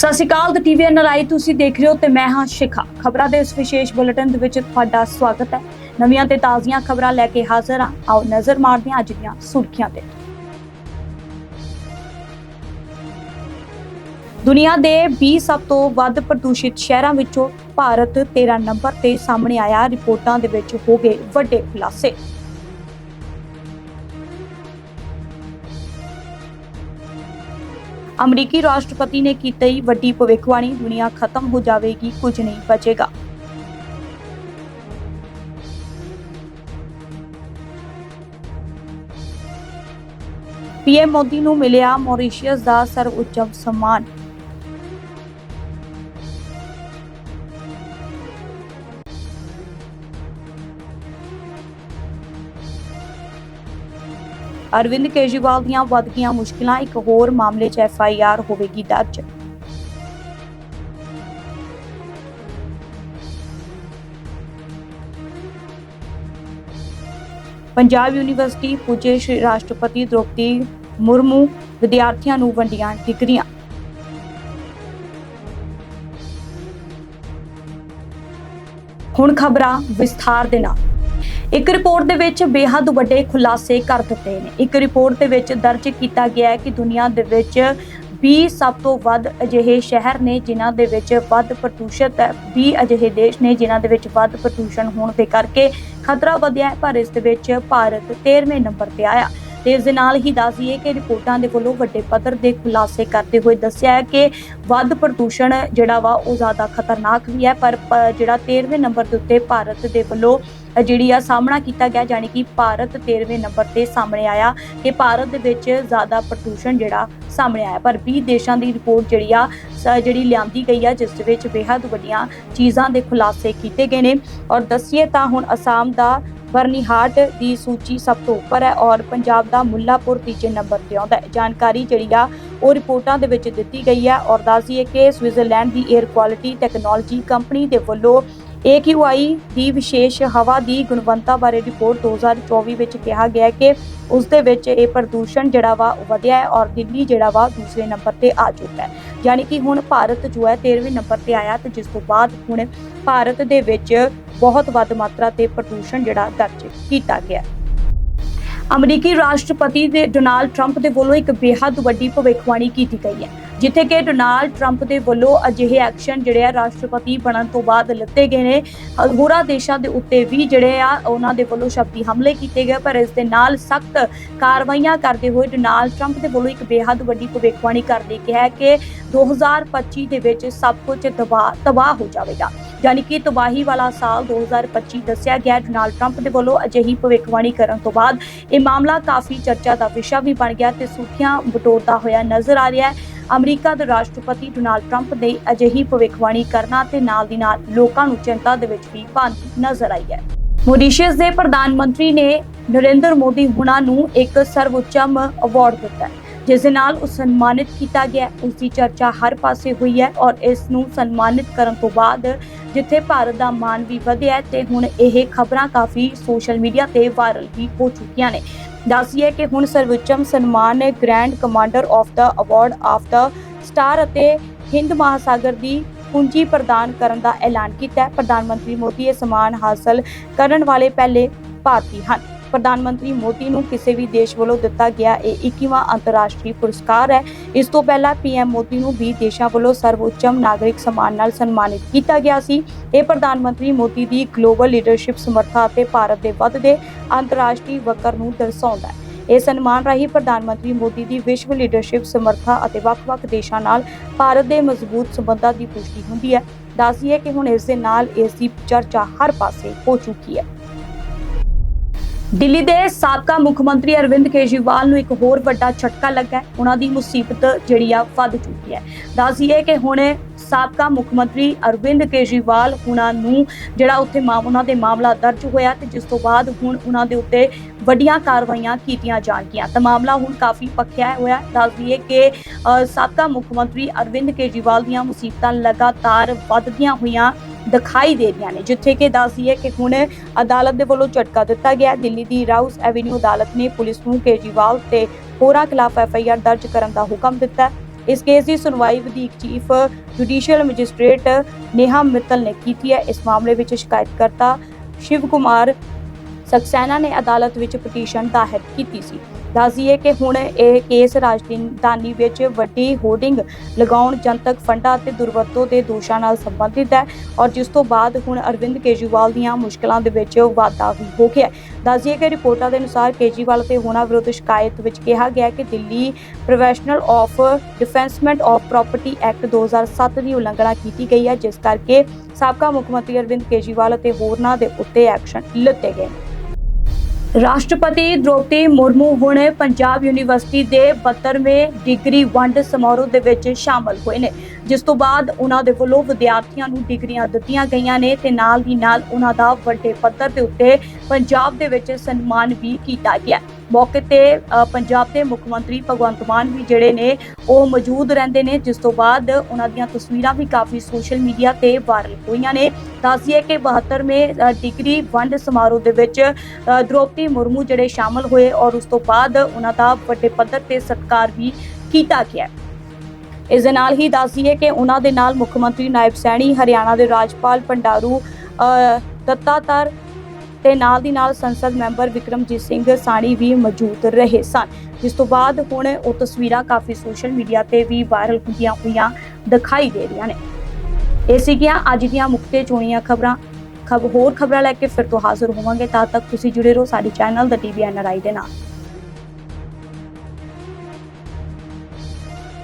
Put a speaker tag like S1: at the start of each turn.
S1: ਸਤਿ ਸ਼੍ਰੀ ਅਕਾਲ, ਤੇ TV NRI ਤੁਸੀਂ ਦੇਖ ਰਹੇ ਹੋ ਤੇ ਮੈਂ ਹਾਂ ਸ਼ਿਖਾ। ਖਬਰਾਂ ਦੇ ਇਸ ਵਿਸ਼ੇਸ਼ ਬੁਲੇਟਿਨ ਦੇ ਵਿੱਚ ਤੁਹਾਡਾ ਸਵਾਗਤ ਹੈ। ਨਵੀਆਂ ਤੇ ਤਾਜ਼ੀਆਂ ਖਬਰਾਂ ਲੈ ਕੇ ਹਾਜ਼ਰ ਹਾਂ। ਆਓ ਨਜ਼ਰ ਮਾਰਦੇ ਹਾਂ ਅੱਜ ਦੀਆਂ ਸੁਰਖੀਆਂ ਤੇ। ਦੁਨੀਆ ਦੇ 20 ਸਭ ਤੋਂ ਵੱਧ ਪ੍ਰਦੂਸ਼ਿਤ ਸ਼ਹਿਰਾਂ ਵਿੱਚੋਂ ਭਾਰਤ 13 ਨੰਬਰ ਤੇ ਸਾਹਮਣੇ ਆਇਆ। ਰਿਪੋਰਟਾਂ ਦੇ ਵਿੱਚ ਹੋ ਗਏ ਵੱਡੇ ਖੁਲਾਸੇ। ਅਮਰੀਕੀ ਰਾਸ਼ਟਰਪਤੀ ਨੇ ਕੀਤੀ ਵੱਡੀ ਭਵਿੱਖਬਾਣੀ, ਦੁਨੀਆ ਖਤਮ ਹੋ ਜਾਵੇਗੀ, ਕੁਝ ਨਹੀਂ ਬਚੇਗਾ। ਪੀਐਮ ਮੋਦੀ ਨੂੰ ਮਿਲਿਆ ਮੌਰੀਸ਼ੀਅਸ ਦਾ ਸਰਵਉੱਚਮ ਸਨਮਾਨ। ਅਰਵਿੰਦ ਕੇਜਰੀਵਾਲ ਦੀਆਂ ਵੱਧ ਗਈਆਂ ਮੁਸ਼ਕਿਲਾਂ, ਇੱਕ ਹੋਰ ਮਾਮਲੇ 'ਚ ਐਫਆਈਆਰ ਹੋਵੇਗੀ ਦਰਜ। ਪੰਜਾਬ ਯੂਨੀਵਰਸਿਟੀ ਪੁੱਜੇ ਸ਼੍ਰੀ ਰਾਸ਼ਟਰਪਤੀ ਦ੍ਰੋਪਦੀ ਮੁਰਮੂ, ਵਿਦਿਆਰਥੀਆਂ ਨੂੰ ਵੰਡੀਆਂ ਡਿਗਰੀਆਂ। ਹੁਣ ਖਬਰਾਂ ਵਿਸਥਾਰ ਦੇ ਨਾਲ। ਇੱਕ ਰਿਪੋਰਟ ਦੇ ਵਿੱਚ ਬੇਹੱਦ ਵੱਡੇ ਖੁਲਾਸੇ ਕਰ ਦਿੱਤੇ ਨੇ। ਇੱਕ ਰਿਪੋਰਟ ਦੇ ਵਿੱਚ ਦਰਜ ਕੀਤਾ ਗਿਆ ਹੈ ਕਿ ਦੁਨੀਆ ਦੇ ਵਿੱਚ 20 ਸਭ ਤੋਂ ਵੱਧ ਅਜਿਹੇ ਸ਼ਹਿਰ ਨੇ ਜਿਨ੍ਹਾਂ ਦੇ ਵਿੱਚ ਵੱਧ ਪ੍ਰਦੂਸ਼ਿਤ ਹੈ। 20 ਅਜਿਹੇ ਦੇਸ਼ ਨੇ ਜਿਨ੍ਹਾਂ ਦੇ ਵਿੱਚ ਵੱਧ ਪ੍ਰਦੂਸ਼ਣ ਹੋਣ ਦੇ ਕਰਕੇ ਖਤਰਾ ਵਧਿਆ ਹੈ, ਪਰ ਇਸ ਦੇ ਵਿੱਚ ਭਾਰਤ 13ਵੇਂ ਨੰਬਰ ਤੇ ਆਇਆ। ਤੇ ਇਸ ਦੇ ਨਾਲ ਹੀ ਦੱਸੀਏ ਕਿ ਰਿਪੋਰਟਾਂ ਦੇ ਵੱਲੋਂ ਵੱਡੇ ਪੱਧਰ ਦੇ ਖੁਲਾਸੇ ਕਰਦੇ ਹੋਏ ਦੱਸਿਆ ਹੈ ਕਿ ਵੱਧ ਪ੍ਰਦੂਸ਼ਣ ਜਿਹੜਾ ਵਾ ਉਹ ਜ਼ਿਆਦਾ ਖਤਰਨਾਕ ਵੀ ਹੈ, ਪਰ ਪ- ਜਿਹੜਾ 13ਵੇਂ ਨੰਬਰ ਦੇ ਉੱਤੇ ਭਾਰਤ ਦੇ ਵੱਲੋਂ ਜਿਹੜੀ ਆ ਸਾਹਮਣਾ ਕੀਤਾ ਗਿਆ ਜਾਨੀ ਕਿ ਭਾਰਤ 13ਵੇਂ ਨੰਬਰ ਤੇ ਸਾਹਮਣੇ ਆਇਆ ਕਿ ਭਾਰਤ ਦੇ ਵਿੱਚ ਜ਼ਿਆਦਾ ਪ੍ਰਦੂਸ਼ਣ ਜਿਹੜਾ ਸਾਹਮਣੇ ਆਇਆ। ਪਰ 20 ਦੇਸ਼ਾਂ ਦੀ ਰਿਪੋਰਟ ਜਿਹੜੀ ਆ ਜਿਹੜੀ ਲਿਆਂਦੀ ਗਈ ਆ, ਜਿਸ ਦੇ ਵਿੱਚ ਬੇਹੱਦ ਵੱਡੀਆਂ ਚੀਜ਼ਾਂ ਦੇ ਖੁਲਾਸੇ ਕੀਤੇ ਗਏ ਨੇ। ਔਰ ਦਸੀਏ ਤਾਂ ਹੁਣ ਅਸਾਮ ਦਾ ਬਰਨੀਹਾਟ ਦੀ ਸੂਚੀ ਸਭ ਤੋਂ ਉੱਪਰ ਹੈ ਔਰ ਪੰਜਾਬ ਦਾ ਮੁੱਲਾਪੁਰ ਤੀਜੇ ਨੰਬਰ ਤੇ ਆਉਂਦਾ ਹੈ। ਜਾਣਕਾਰੀ ਜਿਹੜੀ ਆ, ਉਹ ਰਿਪੋਰਟਾਂ ਦੇ ਵਿੱਚ ਦਿੱਤੀ ਗਈ ਹੈ। ਔਰ ਦੱਸਦੀਏ ਕਿ ਸਵਿਟਜ਼ਰਲੈਂਡ ਦੀ 에ਅਰ ਕੁਆਲਿਟੀ ਟੈਕਨੋਲੋਜੀ ਕੰਪਨੀ ਦੇ ਵੱਲੋਂ AQI ਦੀ ਵਿਸ਼ੇਸ਼ ਹਵਾ ਦੀ ਗੁਣਵੱਤਾ ਬਾਰੇ ਰਿਪੋਰਟ 2024 ਵਿੱਚ ਕਿਹਾ ਗਿਆ ਕਿ ਉਸ ਦੇ ਵਿੱਚ ਇਹ ਪ੍ਰਦੂਸ਼ਣ ਜਿਹੜਾ ਵਾ ਉਹ ਵਧਿਆ ਹੈ ਔਰ ਦਿੱਲੀ ਜਿਹੜਾ ਵਾ ਦੂਸਰੇ ਨੰਬਰ ਤੇ ਆ ਚੁੱਕਾ ਹੈ। ਯਾਨੀ ਕਿ ਹੁਣ ਭਾਰਤ ਜੋ ਹੈ 13ਵੇਂ ਨੰਬਰ ਤੇ ਆਇਆ ਤੇ ਜਿਸ ਤੋਂ ਬਾਅਦ ਹੁਣ ਭਾਰਤ ਦੇ ਵਿੱਚ ਬਹੁਤ ਵੱਧ ਮਾਤਰਾ ਤੇ ਪ੍ਰਦੂਸ਼ਣ ਜਿਹੜਾ ਦਰਜ ਕੀਤਾ ਗਿਆ ਅਮਰੀਕੀ ਰਾਸ਼ਟਰਪਤੀ ਦੇ ਡੋਨਾਲਡ ਟਰੰਪ ਦੇ ਵੱਲੋਂ ਇੱਕ ਬੇहद ਵੱਡੀ ਭਵਿੱਖਬਾਣੀ ਕੀਤੀ ਗਈ ਹੈ, ਜਿੱਥੇ ਕਿ ਡੋਨਾਲਡ ਟਰੰਪ ਦੇ ਵੱਲੋਂ ਅਜਿਹੇ ਐਕਸ਼ਨ ਜਿਹੜੇ ਆ ਰਾਸ਼ਟਰਪਤੀ ਬਣਨ ਤੋਂ ਬਾਅਦ ਲੱਤੇ ਗਏ ਨੇ। ਹੋਰਾਂ ਦੇਸ਼ਾਂ ਦੇ ਉੱਤੇ ਵੀ ਜਿਹੜੇ ਆ ਉਹਨਾਂ ਦੇ ਵੱਲੋਂ ਸ਼ਬਦੀ ਹਮਲੇ ਕੀਤੇ ਗਏ, ਪਰ ਇਸ ਦੇ ਨਾਲ ਸਖਤ ਕਾਰਵਾਈਆਂ ਕਰਦੇ ਹੋਏ ਡੋਨਾਲਡ ਟਰੰਪ ਦੇ ਵੱਲੋਂ ਇੱਕ ਬੇहद ਵੱਡੀ ਭਵਿੱਖਬਾਣੀ ਕਰਦੇ ਕਿਹਾ ਕਿ ਹੈ ਕਿ 2025 ਦੇ ਵਿੱਚ ਸਭ ਕੁਝ ਤਬਾਹ ਤਬਾਹ ਹੋ ਜਾਵੇਗਾ। ਯਾਨੀ ਕਿ ਤਬਾਹੀ ਵਾਲਾ ਸਾਲ 2025 ਦੱਸਿਆ ਗਿਆ। ਹੈ। ਡੋਨਾਲਡ ਟਰੰਪ ਦੇ ਵੱਲੋਂ ਅਜਿਹੀ ਭਵਿੱਖਬਾਣੀ ਕਰਨ ਤੋਂ ਬਾਅਦ ਇਹ ਮਾਮਲਾ ਕਾਫੀ ਚਰਚਾ ਦਾ ਵਿਸ਼ਾ ਵੀ ਬਣ ਗਿਆ ਤੇ ਸੁਰਖੀਆਂ ਬਟੋਰਦਾ ਹੋਇਆ ਨਜ਼ਰ ਆ ਰਿਹਾ ਹੈ। ਅਮਰੀਕਾ ਦੇ ਰਾਸ਼ਟਰਪਤੀ ਡੋਨਾਲਡ ਟਰੰਪ ਦੇ ਅਜਿਹੀ ਭਵਿੱਖਬਾਣੀ ਕਰਨਾ ਤੇ ਨਾਲ ਦੀ ਨਾਲ ਲੋਕਾਂ ਨੂੰ ਚਿੰਤਾ ਦੇ ਵਿੱਚ ਵੀ ਪਾਉਂਦੀ ਨਜ਼ਰ ਆਈ ਹੈ। ਮੌਰੀਸ਼ੀਅਸ ਦੇ ਪ੍ਰਧਾਨ ਮੰਤਰੀ ਨੇ ਨਰਿੰਦਰ ਮੋਦੀ ਹੁਣਾਂ ਨੂੰ ਇੱਕ ਸਰਵਉੱਚਮ ਅਵਾਰਡ ਦਿੱਤਾ ਹੈ। ਜਿਸ ਦੇ ਨਾਲ ਉਸ ਸਨਮਾਨਿਤ ਕੀਤਾ ਗਿਆ ਹੈ। ਦੀ ਚਰਚਾ ਹਰ ਪਾਸੇ ਹੋਈ ਹੈ ਔਰ ਇਸ ਨੂੰ ਸਨਮਾਨਿਤ ਕਰਨ ਤੋਂ ਬਾਅਦ ਜਿੱਥੇ ਭਾਰਤ ਦਾ ਮਾਣ ਵੀ ਵਧਿਆ ਹੈ ਤੇ ਹੁਣ ਇਹ ਖਬਰਾਂ ਕਾਫੀ ਸੋਸ਼ਲ ਮੀਡੀਆ ਤੇ ਵਾਇਰਲ ਵੀ ਹੋ ਚੁੱਕੀਆਂ ਨੇ। ਦੱਸੀਏ ਕਿ ਹੁਣ ਸਰਵਉੱਚਮ ਸਨਮਾਨ ਨੇ grand commander of the award of the star ਅਤੇ ਹਿੰਦ ਮਹਾਸਾਗਰ ਦੀ ਪੂੰਜੀ ਪ੍ਰਦਾਨ ਕਰਨ ਦਾ ਐਲਾਨ ਕੀਤਾ ਹੈ। ਪ੍ਰਧਾਨ ਮੰਤਰੀ ਮੋਦੀ ਇਹ ਸਨਮਾਨ ਹਾਸਲ ਕਰਨ ਵਾਲੇ ਪਹਿਲੇ ਭਾਰਤੀ ਹਨ। ਪ੍ਰਧਾਨ ਮੰਤਰੀ ਮੋਦੀ ਨੂੰ ਕਿਸੇ ਵੀ ਦੇਸ਼ ਵੱਲੋਂ ਦਿੱਤਾ ਗਿਆ ਇਹ 21ਵਾਂ ਅੰਤਰਰਾਸ਼ਟਰੀ ਪੁਰਸਕਾਰ ਹੈ। ਇਸ ਤੋਂ ਪਹਿਲਾਂ ਪੀਐਮ ਮੋਦੀ ਨੂੰ 20 ਦੇਸ਼ਾਂ ਵੱਲੋਂ ਸਰਵਉੱਚਮ ਨਾਗਰਿਕ ਸਨਮਾਨ ਨਾਲ ਸਨਮਾਨਿਤ ਕੀਤਾ ਗਿਆ ਸੀ। ਇਹ ਪ੍ਰਧਾਨ ਮੰਤਰੀ ਮੋਦੀ ਦੀ ਗਲੋਬਲ ਲੀਡਰਸ਼ਿਪ, ਸਮਰੱਥਾ ਅਤੇ ਭਾਰਤ ਦੇ ਵੱਧਦੇ ਅੰਤਰਰਾਸ਼ਟਰੀ ਵਕਰ ਨੂੰ ਦਰਸਾਉਂਦਾ ਹੈ। ਇਹ ਸਨਮਾਨ ਰਾਹੀਂ ਪ੍ਰਧਾਨ ਮੰਤਰੀ ਮੋਦੀ ਦੀ ਵਿਸ਼ਵ ਲੀਡਰਸ਼ਿਪ, ਸਮਰੱਥਾ ਅਤੇ ਵੱਖ-ਵੱਖ ਦੇਸ਼ਾਂ ਨਾਲ ਭਾਰਤ ਦੇ ਮਜ਼ਬੂਤ ਸਬੰਧਾਂ ਦੀ ਪੁਸ਼ਟੀ ਹੁੰਦੀ ਹੈ। ਦੱਸਦੀ ਹੈ ਕਿ ਹੁਣ ਇਸ ਦੇ ਨਾਲ ਇਸ ਦੀ ਚਰਚਾ ਹਰ ਪਾਸੇ ਹੋ ਚੁੱਕੀ ਹੈ। ਦਿੱਲੀ ਦੇ ਸਾਬਕਾ ਮੁੱਖ ਮੰਤਰੀ ਅਰਵਿੰਦ ਕੇਜਰੀਵਾਲ ਨੂੰ ਇੱਕ ਹੋਰ ਵੱਡਾ ਝਟਕਾ ਲੱਗਾ ਉਹਨਾਂ ਦੀ ਮੁਸੀਬਤ ਜਿਹੜੀ ਆ ਵੱਧ ਚੁੱਕੀ ਹੈ। ਦੱਸੀਏ ਕਿ ਹੁਣ ਸਾਬਕਾ ਮੁੱਖ ਮੰਤਰੀ ਅਰਵਿੰਦ ਕੇਜਰੀਵਾਲ ਹੁਣਾਂ ਨੂੰ ਜਿਹੜਾ ਉੱਥੇ ਮਾਮ ਉਹਨਾਂ ਦੇ ਮਾਮਲਾ ਦਰਜ ਹੋਇਆ ਤੇ ਜਿਸ ਤੋਂ ਬਾਅਦ ਹੁਣ ਉਹਨਾਂ ਦੇ ਉੱਤੇ ਵੱਡੀਆਂ ਕਾਰਵਾਈਆਂ ਕੀਤੀਆਂ ਜਾਣਗੀਆਂ। ਤਾਂ ਮਾਮਲਾ ਹੁਣ ਕਾਫੀ ਪੱਕਿਆ ਹੋਇਆ ਹੈ। ਦੱਸ ਦਈਏ ਕਿ ਸਾਬਕਾ ਮੁੱਖ ਮੰਤਰੀ ਅਰਵਿੰਦ ਕੇਜਰੀਵਾਲ ਦੀਆਂ ਮੁਸੀਬਤਾਂ ਲਗਾਤਾਰ ਵੱਧਦੀਆਂ ਹੋਈਆਂ ਦਿਖਾਈ ਦੇ ਰਹੀਆਂ ਨੇ, ਜਿੱਥੇ ਕਿ ਦੱਸਦੀ ਹੈ ਕਿ ਹੁਣ ਅਦਾਲਤ ਦੇ ਵੱਲੋਂ ਝਟਕਾ ਦਿੱਤਾ ਗਿਆ। ਦਿੱਲੀ ਦੀ ਰਾਊਸ ਐਵੇਨਿਊ ਅਦਾਲਤ ਨੇ ਪੁਲਿਸ ਨੂੰ ਕੇਜਰੀਵਾਲ ਤੇ ਹੋਰਾਂ ਖਿਲਾਫ ਐਫ ਆਈ ਆਰ ਦਰਜ ਕਰਨ ਦਾ ਹੁਕਮ ਦਿੱਤਾ। ਇਸ ਕੇਸ ਦੀ ਸੁਣਵਾਈ ਵਧੀਕ chief judicial magistrate Neha Mittal ਨੇ ਕੀਤੀ ਹੈ। ਇਸ ਮਾਮਲੇ ਵਿੱਚ ਸ਼ਿਕਾਇਤਕਰਤਾ ਸ਼ਿਵ ਕੁਮਾਰ ਸਕਸੈਨਾ ਨੇ ਅਦਾਲਤ ਵਿੱਚ ਪਟੀਸ਼ਨ ਦਾਇਰ ਕੀਤੀ ਸੀ। ਦੱਸਦੀਏ ਕਿ ਹੁਣ ਇਹ ਕੇਸ ਰਾਜਧਾਨੀ ਵਿੱਚ ਵੱਡੀ ਹੋਰਡਿੰਗ ਲਗਾਉਣ ਜਨਤਕ ਫੰਡਾਂ ਅਤੇ ਦੁਰਵਰਤੋਂ ਦੇ ਦੋਸ਼ਾਂ ਨਾਲ ਸੰਬੰਧਿਤ ਹੈ ਔਰ ਜਿਸ ਤੋਂ ਬਾਅਦ ਹੁਣ ਅਰਵਿੰਦ ਕੇਜਰੀਵਾਲ ਦੀਆਂ ਮੁਸ਼ਕਲਾਂ ਦੇ ਵਿੱਚ ਵਾਧਾ ਵੀ ਹੋ ਗਿਆ ਹੈ। ਕਿ ਰਿਪੋਰਟਾਂ ਦੇ ਅਨੁਸਾਰ ਕੇਜਰੀਵਾਲ ਤੇ ਹੋਣਾ ਵਿਰੁੱਧ ਸ਼ਿਕਾਇਤ ਵਿੱਚ ਕਿਹਾ ਗਿਆ ਕਿ Delhi professional of defacement of property act 2007 ਦੀ ਉਲੰਘਣਾ ਕੀਤੀ ਗਈ ਹੈ, ਜਿਸ ਕਰਕੇ ਸਾਬਕਾ ਮੁੱਖ ਮੰਤਰੀ ਅਰਵਿੰਦ ਕੇਜਰੀਵਾਲ ਅਤੇ ਹੋਰਨਾਂ ਦੇ ਉੱਤੇ ਐਕਸ਼ਨ ਲਿੱਤੇ ਗਏ ਰਾਸ਼ਟਰਪਤੀ ਦ੍ਰੋਪਦੀ ਮੁਰਮੂ ਹੁਣ ਪੰਜਾਬ ਯੂਨੀਵਰਸਿਟੀ ਦੇ 72ਵੇਂ ਡਿਗਰੀ ਵੰਡ ਸਮਾਰੋਹ ਦੇ ਵਿੱਚ ਸ਼ਾਮਲ ਹੋਏ ਨੇ, ਜਿਸ ਤੋਂ ਬਾਅਦ ਉਹਨਾਂ ਦੇ ਵੱਲੋਂ ਵਿਦਿਆਰਥੀਆਂ ਨੂੰ ਡਿਗਰੀਆਂ ਦਿੱਤੀਆਂ ਗਈਆਂ ਨੇ ਤੇ ਨਾਲ ਦੀ ਨਾਲ ਉਹਨਾਂ ਦਾ ਵੱਡੇ ਪੱਧਰ ਦੇ ਉੱਤੇ ਪੰਜਾਬ ਦੇ ਵਿੱਚ ਸਨਮਾਨ ਵੀ ਕੀਤਾ ਗਿਆ। ਮੌਕੇ ਤੇ ਪੰਜਾਬ ਦੇ ਮੁੱਖ ਮੰਤਰੀ ਭਗਵੰਤ ਮਾਨ ਵੀ ਜਿਹੜੇ ਨੇ ਉਹ ਮੌਜੂਦ ਰਹਿੰਦੇ ਨੇ। ਜਿਸ ਤੋਂ ਬਾਅਦ ਉਹਨਾਂ ਦੀਆਂ ਤਸਵੀਰਾਂ ਵੀ ਕਾਫੀ ਸੋਸ਼ਲ ਮੀਡੀਆ ਤੇ ਵਾਇਰਲ ਹੋਈਆਂ ਨੇ। ਦੱਸਦੀਏ ਕਿ 72ਵੇਂ ਡਿਗਰੀ ਵੰਡ ਸਮਾਰੋਹ ਦੇ ਵਿੱਚ ਅ, ਮੁਰਮੂ ਜਿਹੜੇ ਸ਼ਾਮਲ ਹੋਏ ਔਰ ਉਸ ਤੋਂ ਬਾਅਦ ਉਹਨਾਂ ਦਾ ਵੱਡੇ ਪੱਧਰ ਤੇ ਸਤਿਕਾਰ ਵੀ ਕੀਤਾ ਗਿਆ ਇਸ ਦੇ ਨਾਲ ਹੀ ਦੱਸਦੀਏ ਕਿ ਉਹਨਾਂ ਦੇ ਨਾਲ ਮੁੱਖ ਮੰਤਰੀ ਨਾਇਬ ਸੈਣੀ ਹਰਿਆਣਾ ਦੇ ਰਾਜਪਾਲ ਪੰਡਾਰੂ ਅ, ਦੱਤਾਤਰ ਤੇ ਨਾਲ ਦੀ ਨਾਲ ਸੰਸਦ ਮੈਂਬਰ ਵਿਕਰਮਜੀਤ ਸਿੰਘ ਸਾਣੀ ਵੀ ਮੌਜੂਦ ਰਹੇ ਸਨ। ਜਿਸ ਤੋਂ ਬਾਅਦ ਹੁਣ ਉਹ ਤਸਵੀਰਾਂ ਕਾਫੀ ਸੋਸ਼ਲ ਮੀਡੀਆ ਤੇ ਵੀ ਵਾਇਰਲ ਹੁੰਦੀਆਂ ਹੋਈਆਂ ਦਿਖਾਈ ਦੇ ਰਹੀਆਂ ਨੇ। ਇਹ ਸੀਗੀਆਂ ਅੱਜ ਦੀਆਂ ਮੁਕਤੇ ਚੋਣੀਆਂ ਖਬਰਾਂ। ਖਬ, ਹੋਰ ਖਬਰਾਂ ਲੈ ਕੇ ਫਿਰ ਤੋਂ ਹਾਜ਼ਰ ਹੋਵਾਂਗੇ। ਤਦ ਤੱਕ ਤੁਸੀਂ ਜੁੜੇ ਰਹੋ ਸਾਡੇ ਚੈਨਲ ਦਾ ਟੀਵੀ ਐਨਆਰਆਈ ਦੇ ਨਾਲ।